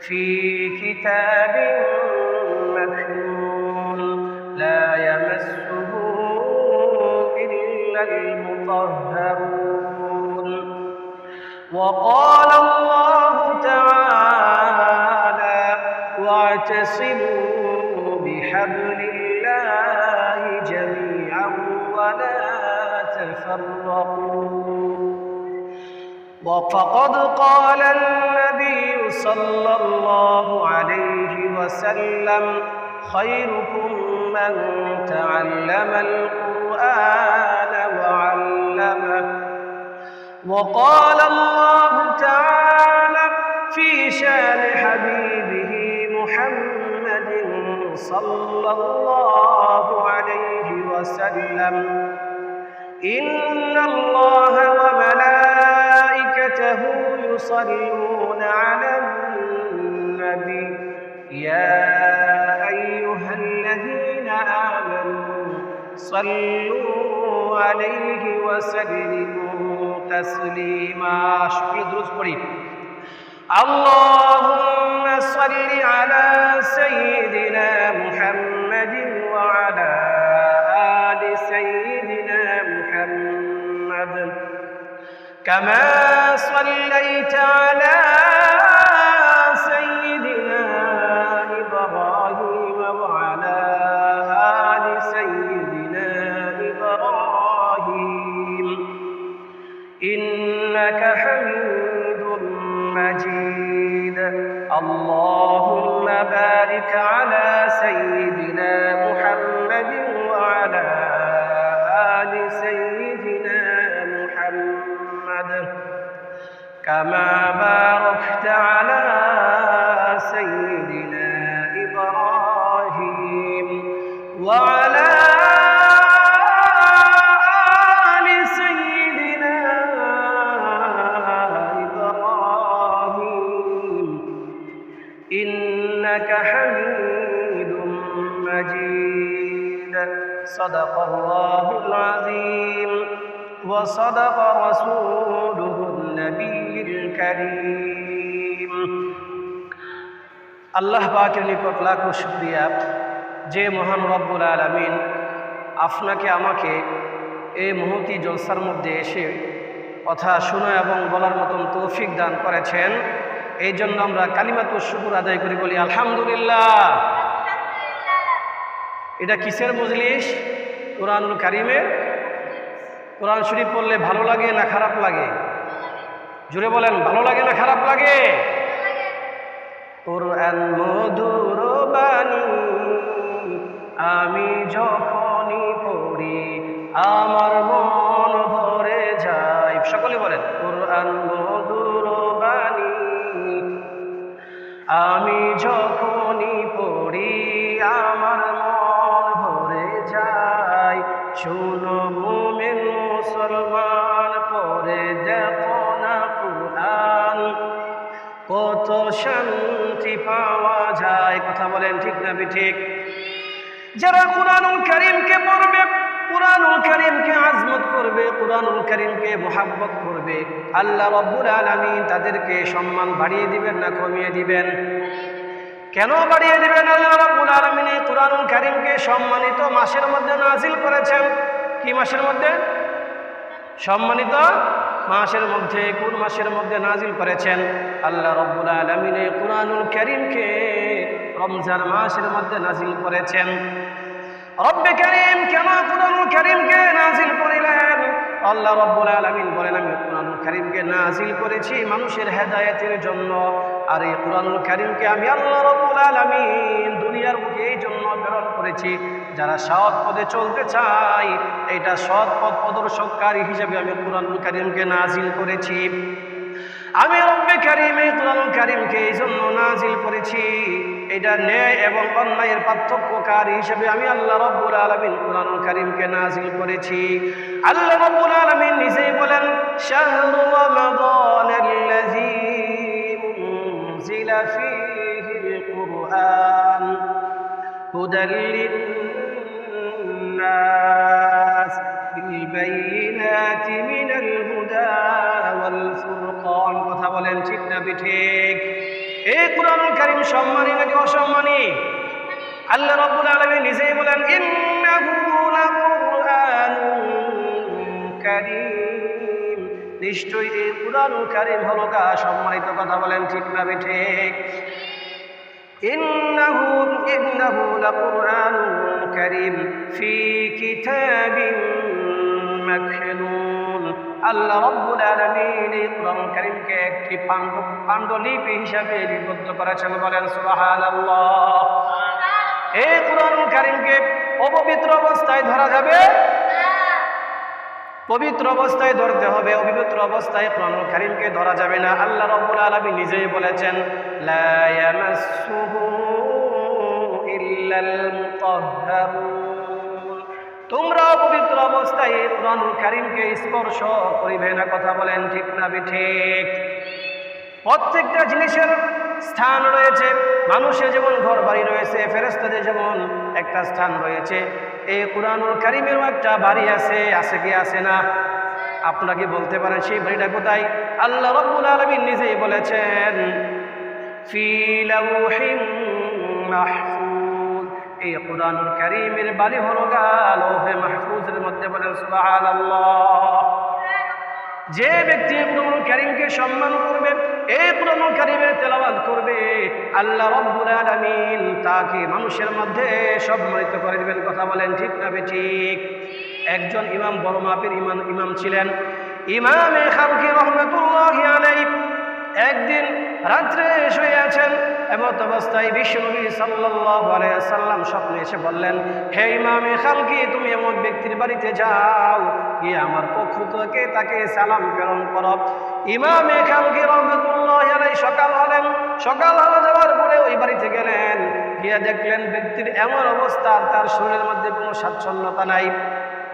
في كتاب مكنون لا يمسه إلا المطهرون. وقال الله تعالى واعتصموا بحبل الله جميعا ولا تفرقوا وفقد قال النبي صلى الله عليه وسلم خيركم من تعلم القرآن وعلمه. وقال الله تعالى في شان حبيبه محمد صلى الله عليه وسلم إن الله وملائكته يصلون على النبي يا أيها الذين آمنوا صلوا عليه وسلموا تسليما. شكرا دروس اللهم صل على سيدنا محمد وعلى آل سيدنا محمد. كما صليت على وصدق رسوله النبي الكريم আল্লাহ পাকের নিকট লাখো শুক্রিয়া যে মহান রব্বুল আলমিন আপনাকে আমাকে এই মুহূর্তি জলসার মধ্যে এসে কথা শোনা এবং বলার মতন তৌফিক দান করেছেন এই জন্য আমরা কালিমাতু শুকুর আদায় করি বলি আলহামদুলিল্লাহ এটা কিসের মজলিস কোরআনুল কারিমের কোরআন শরীফ পড়লে ভালো লাগে না খারাপ লাগে? জুড়ে বলেন, ভালো লাগে না খারাপ লাগে? কোরআন মধুর আমি যখনই পড়ি, আমার মন ভরে যায়। সকলে বলেন, কোরআন মধুর আমি যখনই পড়ি, আমার মন ভরে যায়। শুনো কত শান্তি পাওয়া যায়। কথা বলেন ঠিক না ঠিক? যারা কোরআনুল করিমকে পড়বে, কোরআনুল করিমকে আজমত করবে, কোরআনুল করিমকে মোহাব্বত করবে, আল্লাহ রব্বুল আলমিন তাদেরকে সম্মান বাড়িয়ে দিবেন না কমিয়ে দিবেন? কেন বাড়িয়ে দিবেন? আল্লাহ রব্বুল আলমিন এই কোরআনুল করিমকে সম্মানিত মাসের মধ্যে নাজিল করেছেন। কি মাসের মধ্যে? সম্মানিত মাসের মধ্যে, কোন মাসের মধ্যে নাজিল করেছেন? আল্লাহ রব্বুল আলমিন এই কোরআনুল করিমকে রমজান মাসের মধ্যে নাজিল করেছেন। রব্বে করিম কেন কোরআনুল করিমকে নাজিল করিলেন? আল্লাহ রব্বুল আলমিন বলেন, আমি কোরআনুল করিমকে নাজিল করেছি মানুষের হেদায়তের জন্য। আর এই কোরআনুল করিমকে আমি আল্লাহ রব্বুল আলমিন দুনিয়ার বুকে এই জন্য প্রেরণ করেছি। যারা সৎ পদে চলতে চায়, এটা সৎ পথ প্রদর্শককারী হিসেবে আমি কোরআনুল করিমকে নাজিল করেছি। আমি রব্বে কারিম এই কোরআন কারিমকে এই জন্য নাজিল করেছি। এটা ন্যায় এবং অন্যায়ের পার্থক্যকারী হিসেবে আমি আল্লাহ রব্বুল আলমিন কোরআন কারিমকে নাজিল করেছি। আল্লাহ রব্বুল আলমিন নিজেই বলেন, শাহরু রমাদান আল্লাযী হুদা। কথা বলেন ঠিক না এই সম্মানী নাকি অসম্মানী? আল্লাহ আলামিন নিজেই বলেন, ইন্নাহু লাকুরআনুন কারীম। নিশ্চয়ই এই কোরআন কারিম হলো কা সম্মানিত কথা বলেন ঠিক না ঠিক ইন্নাহু ইন্নাহু লাকুরআনুন কারীম ফি কিতাবিন মাকনুন আল্লাহ রব্বুল আলামিন এই কোরআন কারীমকে একটি পাণ্ড পাণ্ডুলিপি হিসাবে লিপিবদ্ধ করেছেন বলেন সুবহানাল্লাহ। এই কোরআন কারীমকে অপবিত্র অবস্থায় ধরা যাবে? পবিত্র অবস্থায় ধরতে হবে, অপবিত্র অবস্থায় কোরআন কারীমকে ধরা যাবে না। আল্লাহ রব্বুল আলামিন নিজেই বলেছেন, লা ইয়ামাসসুহু ইল্লাল মুতাহহারুন তোমরা পবিত্র অবস্থায় এই কোরআন কারীমকে স্পর্শ করিবে না, কথা বলেন ঠিক না ঠিক প্রত্যেকটা জিনিসের স্থান রয়েছে, মানুষের যেমন ঘর বাড়ি রয়েছে ফেরেস্তাদের যেমন একটা স্থান রয়েছে, এই কোরআনুল কারিমেরও একটা বাড়ি আছে আছে কি আছে না? আপনাকে বলতে পারেন সেই বাড়িটা কোথায়? আল্লাহ রব্বুল আলমিন নিজেই বলেছেন, ফি লাউহিম মাহফুজ। এই কোরআনুল কারিমের বাড়ি হলো গা, লৌহে মাহফুজের মধ্যে বলেন যে ব্যক্তি কোরআন কারীমকে সম্মান করবে, এই কোরআন কারীমের তেলাওয়াত করবে, আল্লাহ রাব্বুল আলামিন তাকে মানুষের মধ্যে সম্মানিত করে দিবেন। কথা বলেন, ঠিক না ঠিক? একজন ইমাম, বড় মাপের ইমাম ইমাম ছিলেন। ইমামে খালকি রহমতুল্লাহ আলাইহি একদিন রাত্রে শুয়ে আছেন এমত অবস্থায় বিশ্বনবী সাল্লাম স্বপ্নে এসে বললেন, হে ইমামে খালকি, তুমি এমন ব্যক্তির বাড়িতে যাও, গিয়ে আমার পক্ষ থেকে তাকে সালাম প্রেরণ করো। ইমামে খালকি রহমতুল্লাহ সকাল হলেন। সকাল হলে যাওয়ার পরে ওই বাড়িতে গেলেন। গিয়ে দেখলেন ব্যক্তির এমন অবস্থা তার শরীরের মধ্যে কোনো স্বাচ্ছন্দ্যতা নাই,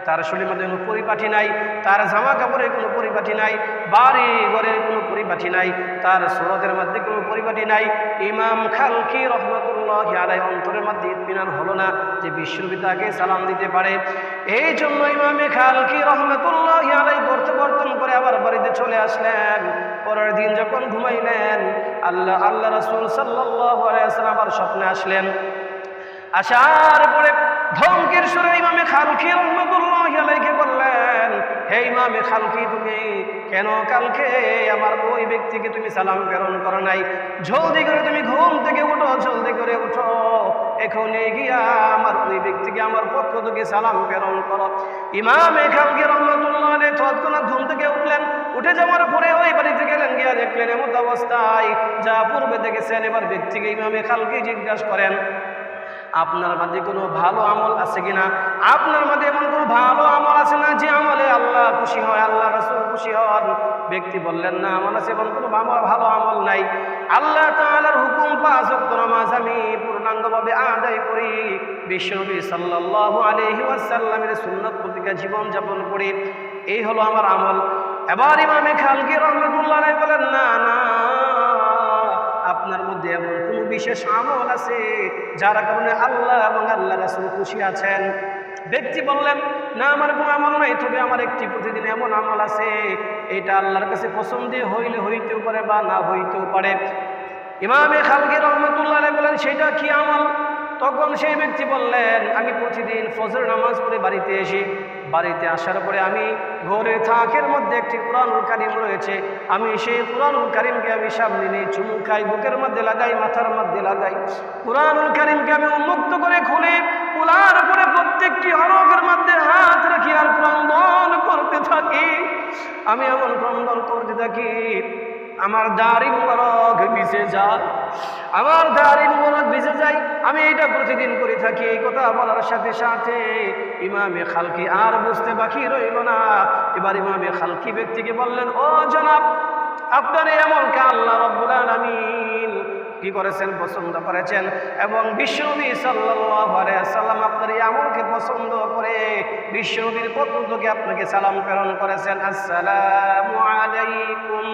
তার শরীরের মধ্যে কোনো পরিপাটি নাই, তার জামা কাপড়ের কোনো পরিপাটি নাই, বাড়ি ঘরের কোনো পরিপাটি নাই, তার সুরতের মধ্যে কোনো পরিপাটি নাই। ইমাম খালকি রহমতুল্লাহ আলাই অন্তরের মধ্যে ইতমিনান হলো না যে বিশ্বনবী তাকে সালাম দিতে পারে। এই জন্য ইমামে খালকি রহমতুল্লাহ আলাই প্রত্যাবর্তন করে আবার বাড়িতে চলে আসলেন। পরের দিন যখন ঘুমাইলেন, আল্লাহ আল্লাহ রসুল সাল্লাহ আলাইসালাম আবার স্বপ্নে আসলেন। আসার পরে ধমকের সুরে ইমামে খালকি রহমতুল্লাহ হে ইমামে খালকি তুমি? কেন কালকে আমার ওই ব্যক্তিকে তুমি সালাম প্রেরণ করো নাই? জলদি করে তুমি ঘুম থেকে উঠো, জলদি করে উঠো। এখন গিয়া আমার ওই ব্যক্তিকে আমার পক্ষ থেকে সালাম প্রেরণ করো। ইমামে খালকি রহমতুল্লাহ তৎক্ষণাৎ ঘুম থেকে উঠলেন। উঠে যাওয়ার পরে ওই বাড়িতে গেলেন, গিয়া দেখলেন এমন অবস্থায়। যা পূর্বে দেখেছেন, এবার ব্যক্তিকে ইমামে খালকি জিজ্ঞাসা করেন। আপনার মধ্যে কোনো ভালো আমল আছে কিনা? আপনার মধ্যে এমন কোনো ভালো আমল আছে না যে আমলে আল্লাহ খুশি হয়, আল্লাহ রসুল খুশি হন? ব্যক্তি বললেন, না, আমার আছে এমন কোনো ভালো আমল নাই। আল্লাহ তাআলার হুকুম, পাঁচ ওয়াক্ত নামাজ আমি পূর্ণাঙ্গভাবে আদায় করি। বিশ্বনবী সাল্লাল্লাহু আলাইহি ওয়াসাল্লামের সুন্নাত প্রতিকা জীবন যাপন করি। এই হলো আমার আমল। এবার ইমামে খালকি রহমতুল্লাহ বলেন, না না। আপনার মধ্যে এমন কোনো বিশেষ আমল আছে যার কারণে আল্লাহ এবং আল্লাহ রাসুল খুশি আছেন? ব্যক্তি বললেন, না, আমার কোনো আমল নাই, তবে আমার একটি প্রতিদিন এমন আমল আছে। এটা আল্লাহর কাছে পছন্দে হইলে হইতেও পারে বা না হইতেও পারে। ইমামে খালকি রহমতুল্লাহ বলেন, সেটা কি আমল? তখন সেই ব্যক্তি বললেন, আমি প্রতিদিন ফজর নামাজ পড়ে বাড়িতে এসি বাড়িতে আসার পরে আমি ঘরের থাকের মধ্যে একটি কোরআনুল কারিম রয়েছে। আমি সেই কোরআনুল কারিমকে আমি সামনে নিয়ে চুমু খাই, বুকের মধ্যে লাগাই, মাথার মধ্যে লাগাই। কোরআনুল কারিমকে আমি উন্মুক্ত করে খুলে কুলার উপরে প্রত্যেকটি হরফের মধ্যে হাত রাখি আর ক্রন্দন করতে থাকি। আমি এমন ক্রন্দন করতে থাকি, আমার দাড়ি মুবারক ভিজে যায়। আমার দাড়ি মুবারক ভিজে যায় আমি এটা প্রতিদিন করে থাকি, এই কথা বলার সাথে সাথে ইমামে খালকি আর বুঝতে বাকি রইল না। এবার ইমামে খালকি ব্যক্তিকে বললেন, ও জনাব, আপনার এই আমলকে আল্লাহ রব্বুল আলামিন কি করেছেন, পছন্দ করেছেন? এবং বিশ্বনবী সাল্লাম আপনার এই আমলকে পছন্দ করে বিশ্বনবীর থেকে আপনাকে সালাম প্রেরণ করেছেন। আসসালামু আলাইকুম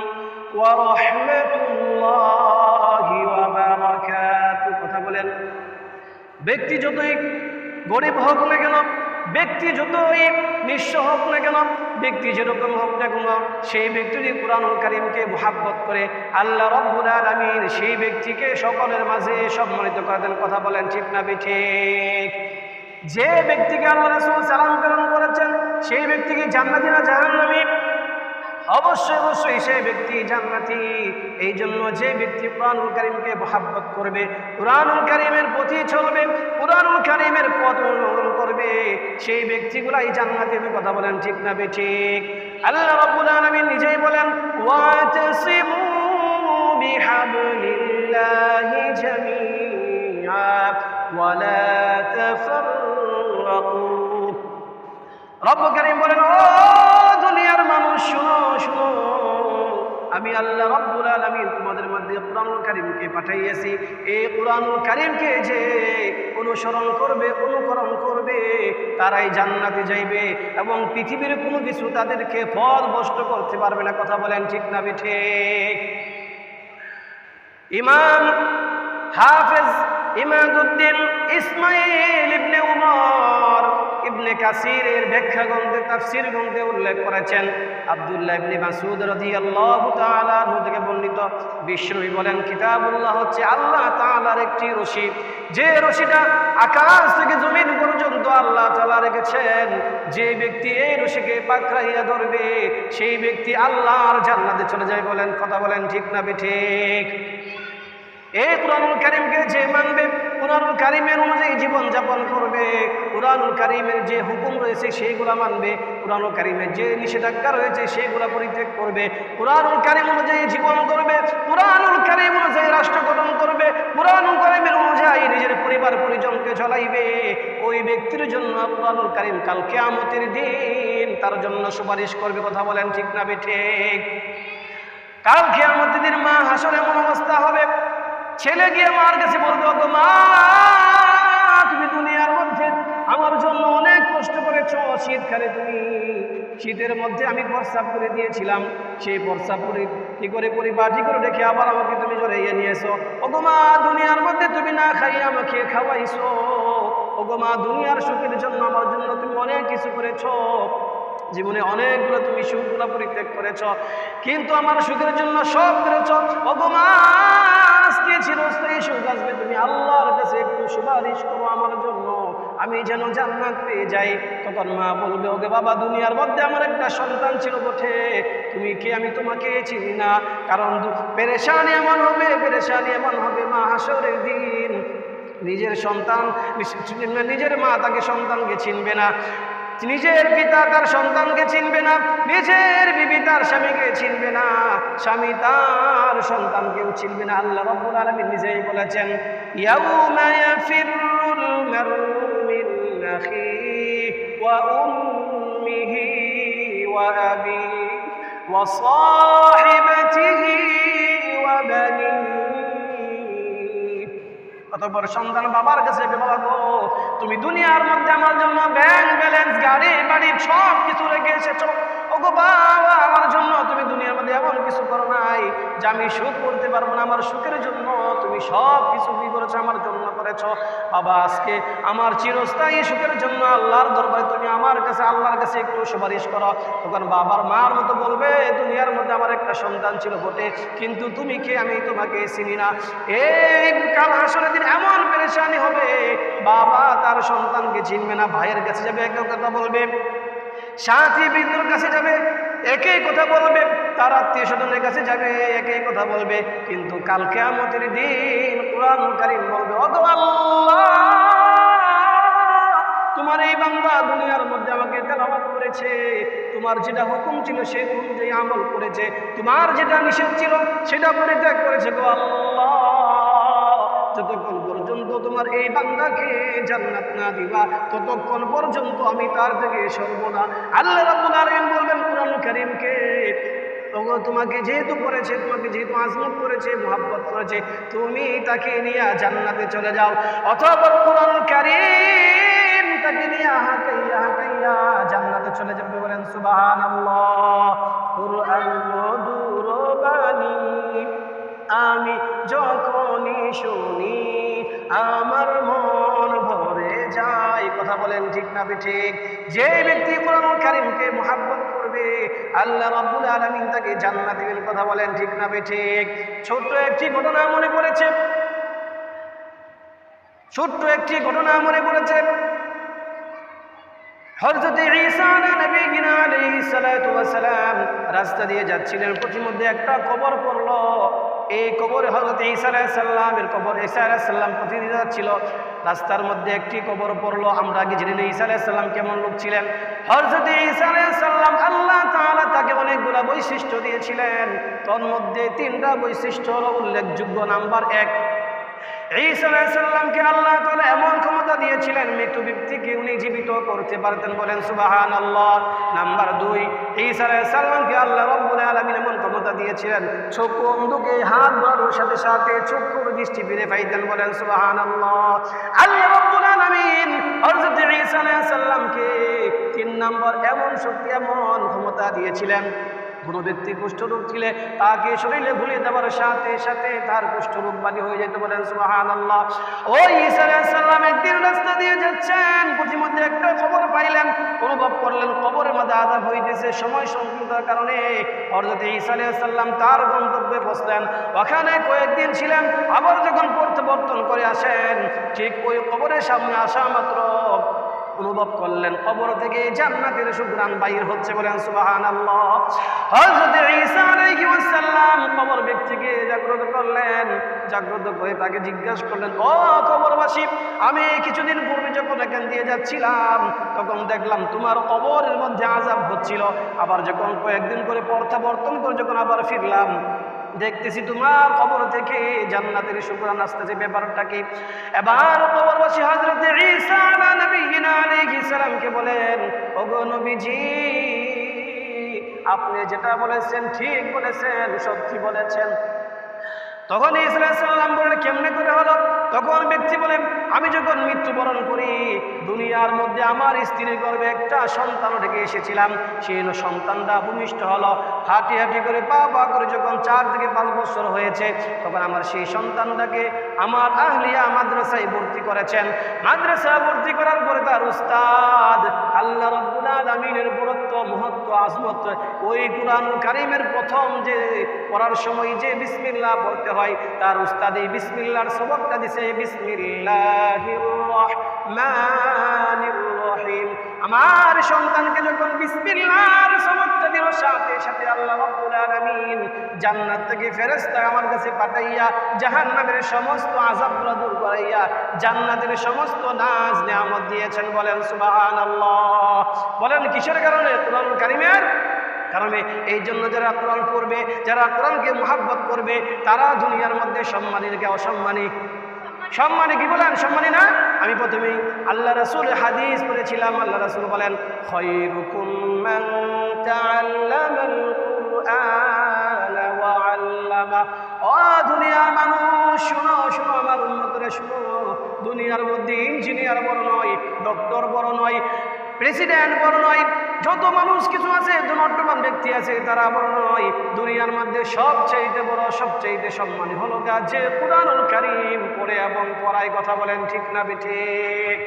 ওয়া রাহমাতুল্লাহি। কথা বলেন। ব্যক্তি যতই গরিব হোক না কেন, ব্যক্তি যতই নিঃস্ব হোক না কেন, ব্যক্তি যেরকম হোক না কেন, সেই ব্যক্তি যদি কোরআনুল কারিমকে মোহাব্বত করে, আল্লাহ রব্বুল আলমিন সেই ব্যক্তিকে সকলের মাঝে সম্মানিত করে দেন, কথা বলেন ঠিক না ঠিক? যে ব্যক্তিকে আল্লাহ রাসূল সালাম প্রেরণ করেছেন, সেই ব্যক্তিকে জান্নাতি না জাহান্নামী? অবশ্যই অবশ্যই সেই ব্যক্তি জান্নাতি। এই জন্য যে ব্যক্তি কোরআনুল কারিমকে মহাব্বত করবে, কোরআনুল কারিমের পথে চলবে, কোরআনুল কারিমের পথ অনুসরণ করবে, সেই ব্যক্তিগুলাই জান্নাতি কথা বলেন ঠিক না বে ঠিক? আল্লাহ রাব্বুল আলামিন নিজেই বলেন, ওয়াতাসিমু বিহাবলিল্লাহি জামিআ ওয়ালা তাফাররাকু। রব্বুল কারীম বলেন, ও শুনো শুনো। আমি আল্লাহ রব্বুল আলামিন তোমাদের মধ্যে কোরআনুল কারীমকে পাঠাইয়াছি। এই কোরআনুল কারীমকে যে অনুসরণ করবে, অনুকরণ করবে, তারাই জান্নাতে যাইবে এবং পৃথিবীর কোনো কিছু তাদেরকে পথ ভ্রষ্ট করতে পারবে না। কথা বলেন ঠিক না ঠিক ইমাম হাফেজ ইমাদুদ্দিন ইসমাইল ইবনে উমর ইবনে কাসিরের ব্যাখ্যা গ্রন্থে তাফসির গ্রন্থে উল্লেখ করেছেন আব্দুল্লাহ ইবনে মাসুদ রাদিয়াল্লাহু তাআলা আনহু থেকে বর্ণিত। বিশ্বনবী বলেন, কিতাবুল্লাহ হচ্ছে আল্লাহ তাআলার একটি রশি। যে রশিটা আকাশ থেকে জমিন পর্যন্ত আল্লাহ তাআলা রেখেছেন, যে ব্যক্তি এই রশিকে পাকড়াইয়া ধরবে, সেই ব্যক্তি আল্লাহর জান্নাতে চলে যায় বলেন। কথা বলেন ঠিক না ঠিক? এই কোরআনুল কারিমকে যে মানবে, কোরআনুল কারিমের অনুযায়ী জীবন যাপন করবে, কোরআনুল কারিমের যে হুকুম রয়েছে সেইগুলা মানবে, কোরআনুল কারিমের যে নিষেধাজ্ঞা রয়েছে সেইগুলা পরিত্যাগ করবে, কোরআনুল কারিম অনুযায়ী জীবন করবে, কোরআনুল কারিম অনুযায়ী রাষ্ট্র গঠন করবে, কোরআনুল কারিমের অনুযায়ী নিজের পরিবার পরিজনকে চলাইবে, ওই ব্যক্তির জন্য কোরআনুল কারিম কাল কেয়ামতের দিন তার জন্য সুপারিশ করবে, কথা বলেন ঠিক না বে ঠিক? কাল কেয়ামতের দিন মা হাসর এমন অবস্থা হবে ছেলে গিয়ে মার কাছে বলবে, ওগো মা, তুমি দুনিয়ার মধ্যে আমার জন্য অনেক কষ্ট করেছ, শীতকালে তুমি, শীতের মধ্যে আমি প্রস্রাব করে দিয়েছিলাম, সেই প্রস্রাব করে কি করে পরিপাটি করে রেখে আবার আমাকে তুমি জড়াইয়ে নিয়েছো? ওগো মা, দুনিয়ার মধ্যে তুমি না খাইয়ে আমাকে খাওয়াইছো। ওগো মা, দুনিয়ার সুখের জন্য আমার জন্য তুমি অনেক কিছু করেছ। জীবনে অনেকগুলো তুমি সুখগুলো পরিত্যাগ করেছ। কিন্তু আমার সুখের জন্য সব করেছ। অগমা আজকে চিরস্থায়ী সুখ আসবে, তুমি আল্লাহর কাছে একটু সুপারিশ করো আমার জন্য। আমি যেন জান্নাত পেয়ে যাই। তখন মা বলবে ওকে বাবা, দুনিয়ার মধ্যে আমার একটা সন্তান ছিল বটে। তুমি কে? আমি তোমাকে চিনি না। কারণ পেরেশানি এমন হবে, পেরেশানি এমন হবে মা হাসরের দিন। নিজের সন্তান নিজের মা তাকে সন্তানকে চিনবে না। নিজের পিতা তার সন্তানকে চিনবে না, নিজের বিবি তার স্বামীকে চিনবে না, স্বামী তার সন্তানকেও চিনবে না। আল্লাহ রব্বুল আলামিন নিজেই বলেছেন মারউ অতঃপর সন্তান বাবার কাছে বাবা গো তুমি দুনিয়ার মধ্যে আমার জন্য ব্যাংক ব্যালেন্স গাড়ি, বাড়ি, সব কিছু রেখে এসেছ। ওগো বাবা, আমার জন্য তুমি দুনিয়ার মধ্যে এমন কিছু করো নাই যে আমি সুখ করতে পারব না, আমার সুখের জন্য। তুমি সব কিছু কি করেছ, আমার জন্য করেছ। বাবা, আজকে আমার চিরস্থায়ী সুখের জন্য আল্লাহর দরবারে তুমি আমার কাছে, আল্লাহর কাছে একটু সুপারিশ করো। তখন বাবার মার মতো বলবে দুনিয়ার মধ্যে আমার একটা সন্তান ছিল বটে, কিন্তু তুমি কে? আমি তোমাকে চিনি না। এই কাল হাসরের দিন এমন পেরেশানি হবে, বাবা তার সন্তানকে চিনবে না, ভাইয়ের কাছে যাবে এক কথা বলবে। সাথী বৃন্দুর কাছে যাবে একই কথা বলবে, তার আত্মীয় স্বজনের কাছে যাবে, একই কথা বলবে। কিন্তু কালকে আমাদের দিন কোরআন কারিম বলবে তোমার এই বান্দা দুনিয়ার মধ্যে আমাকে তেলাওয়াত করেছে। তোমার যেটা হুকুম ছিল সেই অনুযায়ী আমল করেছে। তোমার যেটা নিষেধ ছিল সেটা পরিত্যাগ করেছে গো আল্লাহ। যতক্ষণ পর্যন্ত তোমার এই বান্দাকে জান্নাত না দিবা। ততক্ষণ পর্যন্ত আমি তার থেকে সরব না। আল্লাহ রাব্বুল আলামিন বলবেন, কোরআন কারীমকে ওগো, তোমাকে যেহেতু করেছে, তোমাকে যেহেতু আজমত করেছে, মোহাব্বত করেছে, তুমি তাকে নিয়ে জান্নাতে চলে যাও। অথবা কোরআন কারীম তাকে নিয়ে হাঁটাইয়া হাঁটাইয়া জান্নাতে চলে যাবে বলেন, সুবহানাল্লাহ। কোরআন বলেন ঠিক। যে ব্যক্তি কোরআন কারিমকে মোহাব্বত করবে, আল্লাহ রাব্বুল আলামিন তাকে জান্নাত দিবেন কথা বলেন, ঠিক না ঠিক? ছোট্ট একটি ঘটনা মনে পড়েছে। ছোট্ট একটি ঘটনা মনে পড়েছে। সালাম রাস্তা দিয়ে যাচ্ছিলেন প্রতিমধ্যে একটা কবর পড়ল। এই কবরে হযরত ঈসা আলাইহিস সালামের কবর, ঈসা আলাইহিস সালাম প্রতিদিন যাচ্ছিল। রাস্তার মধ্যে একটি কবর পড়ল। আমরা নিই ঈসা আলাইহিস কেমন লোক ছিলেন? হযরত ঈসা আলাইহিস সালাম আল্লাহ তাআলা তাকে অনেকগুলা বৈশিষ্ট্য দিয়েছিলেন। তোর মধ্যে তিনটা বৈশিষ্ট্য হলো উল্লেখযোগ্য। নাম্বার এক, ঈসা আল্লাহ তাআলা এমন ক্ষমতা দিয়েছিলেন, মৃত ব্যক্তিকে উনি জীবিত করতে পারতেন বলেন সুবহানাল্লাহ। নাম্বার দুই, ঈসা আলাইহিসসালামকে আল্লাহ রাব্বুল আলামিন এমন ক্ষমতা দিয়েছিলেন। চক্ষু অন্ধকে হাত বাড়ানোর সাথে সাথে চক্ষুর দৃষ্টি ফিরে পাইতেন বলেন আলাইহিসসালামকে তিন নম্বর এমন শক্তি, এমন ক্ষমতা দিয়েছিলেন কোনো ব্যক্তি কুষ্ঠরোগ ছিলে, তাকে শরীরে ভুলে দেওয়ার সাথে সাথে তার কুষ্ঠরোগ বাণী হয়ে যেতে বলেন সুবাহান আল্লাহ ওই ইসালাম একদিন রাস্তা দিয়ে যাচ্ছেন প্রতিমধ্যে একটা খবর পাইলেন, অনুভব করলেন কবরের মধ্যে আজাব হইতেছে, সময় সংকীর্ণতার কারণে ঈসা সাল্লাম তার গন্তব্যে বসলেন। ওখানে কয়েকদিন ছিলেন, আবার যখন প্রত্যাবর্তন করে আসেন, ঠিক ওই কবরের সামনে আসা মাত্র অনুভব করলেন। কবর থেকে জান্নাতের সুগ্রান বাইর হচ্ছে বলেন সুবাহান হযরত ঈসা আলাইহিস সালাম কবর ব্যক্তিকে জাগ্রত করলেন। জাগ্রত করে তাকে জিজ্ঞাসা করলেন, ও কবরবাসী, আমি কিছুদিন পূর্বে যখন এখান দিয়ে যাচ্ছিলাম, তখন দেখলাম তোমার কবরের মধ্যে আজাব হচ্ছিল। আবার যখন কয়েকদিন করে প্রত্যাবর্তন করে যখন আবার ফিরলাম দেখতেছি তোমার কবর থেকে জান্নাতের শুকরান আসতেছে ব্যাপারটা কি এবার কবরবাসী হজরত ঈসা সালামকে বলেন, ওগো নবীজি, আপনি যেটা বলেছেন ঠিক বলেছেন, সত্যি বলেছেন। তখন ইসলাম বললেন, কেমনে করে হলো? তখন ব্যক্তি বলে আমি যখন মৃত্যুবরণ করি, দুনিয়ার মধ্যে আমার স্ত্রীর গর্ভে একটা সন্তান রেখে এসেছিলাম। সেই সন্তানটা ভূমিষ্ঠ হলো। হাঁটি হাঁটি করে পা পা করে যখন চার থেকে পাঁচ বছর হয়েছে, তখন আমার সেই সন্তানটাকে আমার আহলিয়া মাদ্রাসায় ভর্তি করেছেন। মাদ্রাসা ভর্তি করার পরে তার উস্তাদ আল্লাহ রব্বুল আলমিনের মহত্ব আজমত ওই কোরআন কারিমের প্রথম যে পড়ার সময় যে বিসমিল্লা পড়তে হয়, তার উস্তাদ বিসমিল্লার সবকটা দিছে বিসমিল্লাহ রহিম। আমার সন্তানকে যখন বিসমিল্লাহর সবকটা দিল সাথে সাথে আল্লাহ রাব্বুল আলামিন জান্নাত থেকে ফেরেশতা আমার কাছে পাঠাইয়া, জাহান্নামের সমস্ত আযাবগুলো দূর করাইয়া, জান্নাতের সমস্ত নাজ নিয়ামত দিয়েছেন, বলেন সুবহানাল্লাহ। বলেন, কিসের কারণে? কোরআন কারিমের কারণে। এই জন্য যারা কোরআন পড়বে, যারা কোরআনকে মোহাব্বত করবে, তারা দুনিয়ার মধ্যে সম্মানী রেখে অসম্মানী সম্মানী কি বলেন? সম্মানে না? আমি প্রথমেই আল্লাহ রাসূল হাদিস পড়েছিলাম। আল্লাহ রাসূল বলেন দুনিয়ার মানুষ, শুনো শুনো আমার উন্নতরে শুনো। দুনিয়ার মধ্যে ইঞ্জিনিয়ার বড় নয়, ডক্টর বড় নয়, প্রেসিডেন্ট বড় নয় যত মানুষ কিছু আছে ধনট্টবান ব্যক্তি আছে, তারা বড় নয় দুনিয়ার মধ্যে সবচাইতে বড়, সবচাইতে সম্মানী হলো যে কোরআনুল কারিম পড়ে এবং পড়ায় কথা বলেন, ঠিক না বেঠিক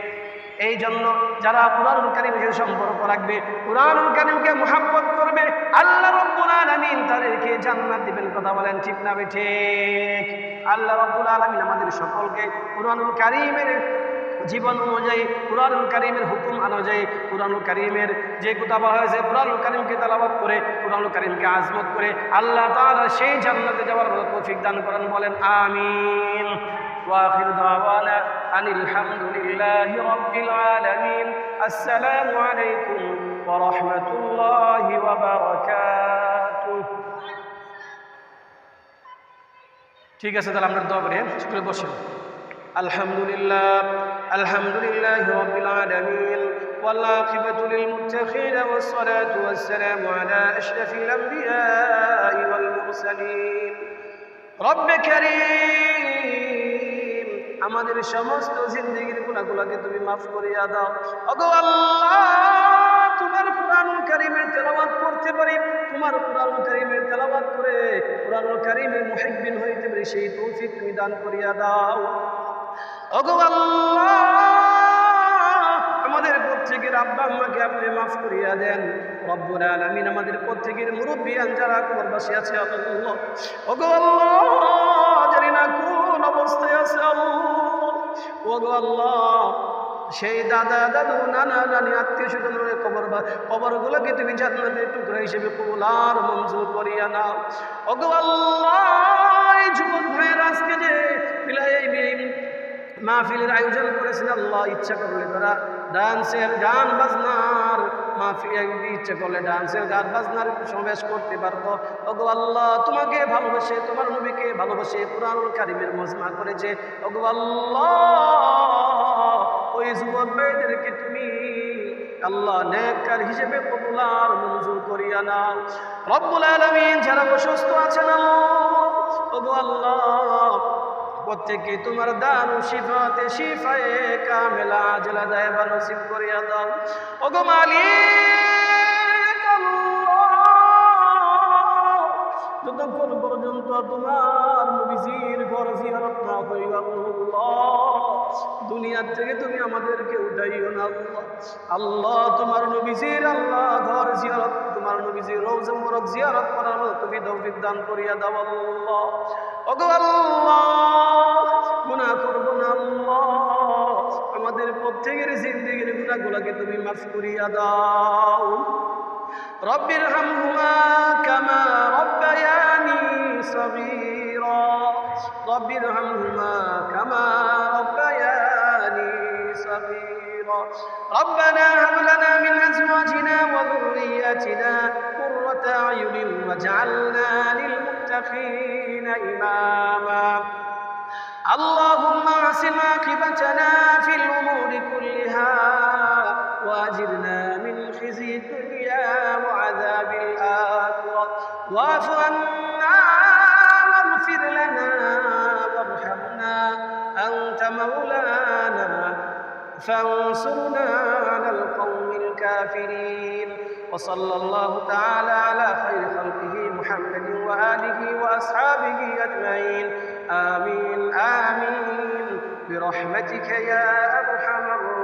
এই জন্য যারা কোরআনুল কারিমের সম্পর্ক রাখবে, কোরআনুল কারিমকে মোহাব্বত করবে, আল্লাহ রব্বুল আলামিন তাদেরকে জান্নাত দিবেন কথা বলেন, ঠিক না বেঠিক আল্লাহ রব্বুল আলামিন আমাদের সকলকে কোরআনুল কারিমের জীবন অনুযায়ী কোরআনুল কারিমের হুকুম অনুযায়ী কোরআনুল কারিমের যে কথা বলা হয়েছে কোরআনুল কারিমকে তালাবাদ করে কোরআনুল কারিমকে আজমত করে আল্লাহ তাআলা সেই জান্নাতে যাওয়ার মতো তৌফিক দান করেন বলেন আমিন واخر دعوانا ان الحمد لله رب العالمين السلام عليكم ورحمه الله وبركاته ঠিক আছে তাহলে আমরা দোয়া করে শুক্রে বসে الحمد لله الحمد لله رب العالمين والعاقبة للمتقين والصلاة والسلام على أشرف الأنبياء والمرسلين رب كريم আমাদের সমস্ত জিন্দগির গুণাগুলাকে তুমি মাফ করিয়া দাও অগো আল্লাহ তোমার কোরআনুল কারিমের তেলাওয়াত করতে পারি তোমার কোরআনুল কারিমের তেলাওয়াত করে কোরআনুল কারিমের মুহিব্বিন হইতে পারি সেই তৌফিক তুমি দান করিয়া দাও ওগো আল্লাহ আমাদের প্রত্যেকের আব্বা আম্মাকে আপনি মাফ করিয়া দেন। রব্বুল আলামিন আমাদের প্রত্যেকের মুরব্বিয়ান যারা কবরবাসী আছে ওগো আল্লাহ, জানি না কোন অবস্থায় আছে সেই দাদা, দাদু, নানা, নানি, আত্মীয় স্বজনের কবর কবরগুলোকে তুমি জান্নাতের টুকরা হিসেবে কবুল আর মঞ্জুর করিয়া নাও। ওগো আল্লাহ যুবক ভাইয়ের আজকে যে মাহফিলের আয়োজন করেছেন, আল্লাহ ইচ্ছা করলে তারা ডান্সের গান বাজনার মাহফিল ইচ্ছা করলে ডান্সের গান বাজনার সমাবেশ করতে পারব ওগো আল্লাহ, তোমাকে ভালোবাসে, তোমার নবীকে ভালোবাসে পুরানুল কারিমের মজমা করেছে। ওগো আল্লাহ, ওই যুবক ভাইদেরকে তুমি আল্লাহ নেককার হিসেবে পপুলার মঞ্জুর করিয়া নাও। রব্বুল আলামিন যারা অসুস্থ আছেন আল্লাহ, ওগো আল্লাহ প্রত্যেকে তোমার দান ও শিফাতে শিফায়ে কামেলা জেলা দেয় বা নসিব করিয়া দাও। ওগো আল্লাহ, যতক্ষণ পর্যন্ত তোমার নবীজির ঘর জিয়ারত না হইল দুনিয়ার থেকে তুমি আমাদেরকে উঠাইও না আল্লাহ। তোমার নবীজির আল্লাহ, ঘর জিয়ারত, তোমার নবীজির রোজ মোরক জিয়ারত করার মতো তুমি দৌফিক দান করিয়া দাও আল্লাহ। ওগো আল্লাহ, গুনাহ করব না আল্লাহ। আমাদের প্রত্যেকের জিন্দিগির গুণাগুলাকে তুমি মাফ করিয়া দাও। রব্বির হামহুমা কামা রব্বায়ানি সগীরা। রব্বির হামহুমা কামা صغيرا ربنا هب لنا من أزواجنا وذرياتنا قرة أعين واجعلنا للمتقين إماما. اللهم احسن عاقبتنا في الأمور كلها وأجرنا من خزي الدنيا وعذاب الآخرة. واعف فانصرنا على القوم الكافرين. وصلى الله تعالى على خير خلقه محمد وآله وأصحابه أجمعين. آمين آمين. برحمتك يا أرحم الراحمين.